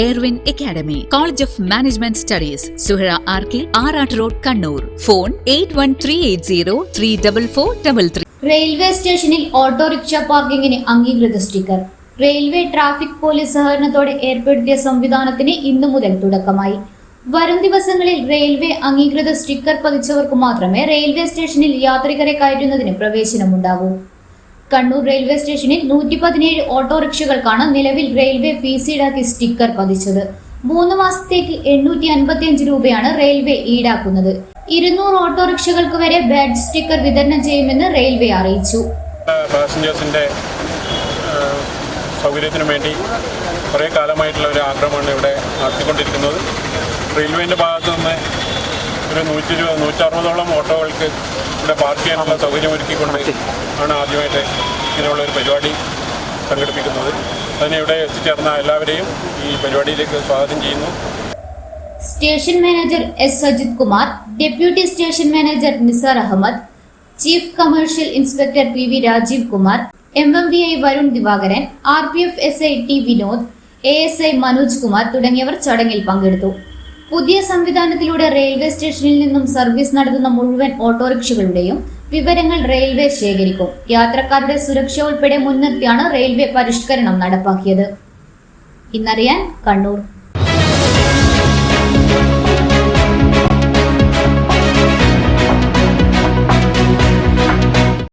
Airwin academy college of management studies Suhara R K Arattu road Kannur phone eight one three eight zero three double four double three railway സ്റ്റേഷനിൽ autorickshaw പാർക്കിംഗിന് അംഗീകൃത sticker railway traffic police സഹകരണത്തോടെ ഏർപ്പെടുത്തിയ സംവിധാനത്തിന് ഇന്നു മുതൽ തുടക്കമായി. വരും ദിവസങ്ങളിൽ റെയിൽവേ അംഗീകൃത സ്റ്റിക്കർ പതിച്ചവർക്ക് മാത്രമേ റെയിൽവേ സ്റ്റേഷനിൽ യാത്രികരെ കയറ്റുന്നതിന് പ്രവേശനമുണ്ടാകൂ. കണ്ണൂർ റെയിൽവേ സ്റ്റേഷനിൽ നൂറ്റി പതിനേഴ് ഓട്ടോറിക്ഷകൾക്കാണ് നിലവിൽ റെയിൽവേ ഫീസ് ഈടാക്കി സ്റ്റിക്കർ പതിച്ചത്. മൂന്ന് മാസത്തേക്ക് എണ്ണൂറ്റി അൻപത്തിയഞ്ച് രൂപയാണ് റെയിൽവേ ഈടാക്കുന്നത്. ഇരുന്നൂറ് ഓട്ടോറിക്ഷകൾക്ക് വരെ ബാഡ് സ്റ്റിക്കർ വിതരണം ചെയ്യുമെന്ന് റെയിൽവേ അറിയിച്ചു. പാസഞ്ചേഴ്സിന്റെ സൗകര്യത്തിന് വേണ്ടി കുറേ കാലമായിട്ടുള്ള ഒരു ആഗ്രഹമാണ് ഇവിടെ നടത്തിക്കൊണ്ടിരിക്കുന്നത്. റെയിൽവേന്റെ ഭാഗത്തു നിന്ന് ഒരു നൂറ്റി ഇരുപത് നൂറ്ററുപതോളം ഓട്ടോകൾക്ക് ഇവിടെ പാർക്ക് ചെയ്യാനുള്ള സൗകര്യം ഒരുക്കിക്കൊണ്ട് ആണ് ആദ്യമായിട്ട് ഇങ്ങനെയുള്ള ഒരു പരിപാടി സംഘടിപ്പിക്കുന്നത്. അതിന് ഇവിടെ എത്തിച്ചേർന്ന എല്ലാവരെയും ഈ പരിപാടിയിലേക്ക് സ്വാഗതം ചെയ്യുന്നു. Station manager S Sajith Kumar deputy station manager Nisar Ahammed chief commercial inspector P V Rajeev Kumar M M V I Varun Divakaran R P F S I T Vinod A S I Manoj Kumar തുടങ്ങിയവർ ചടങ്ങിൽ പങ്കെടുത്തു. പുതിയ സംവിധാനത്തിലൂടെ railway സ്റ്റേഷനിൽ നിന്നും service നടത്തുന്ന മുഴുവൻ ഓട്ടോറിക്ഷകളുടെയും വിവരങ്ങൾ റെയിൽവേ ശേഖരിക്കും. യാത്രക്കാരുടെ സുരക്ഷ ഉൾപ്പെടെ മുൻനിർത്തിയാണ് റെയിൽവേ പരിഷ്കരണം നടപ്പാക്കിയത്. ഇന്നറിയാൻ കണ്ണൂർ.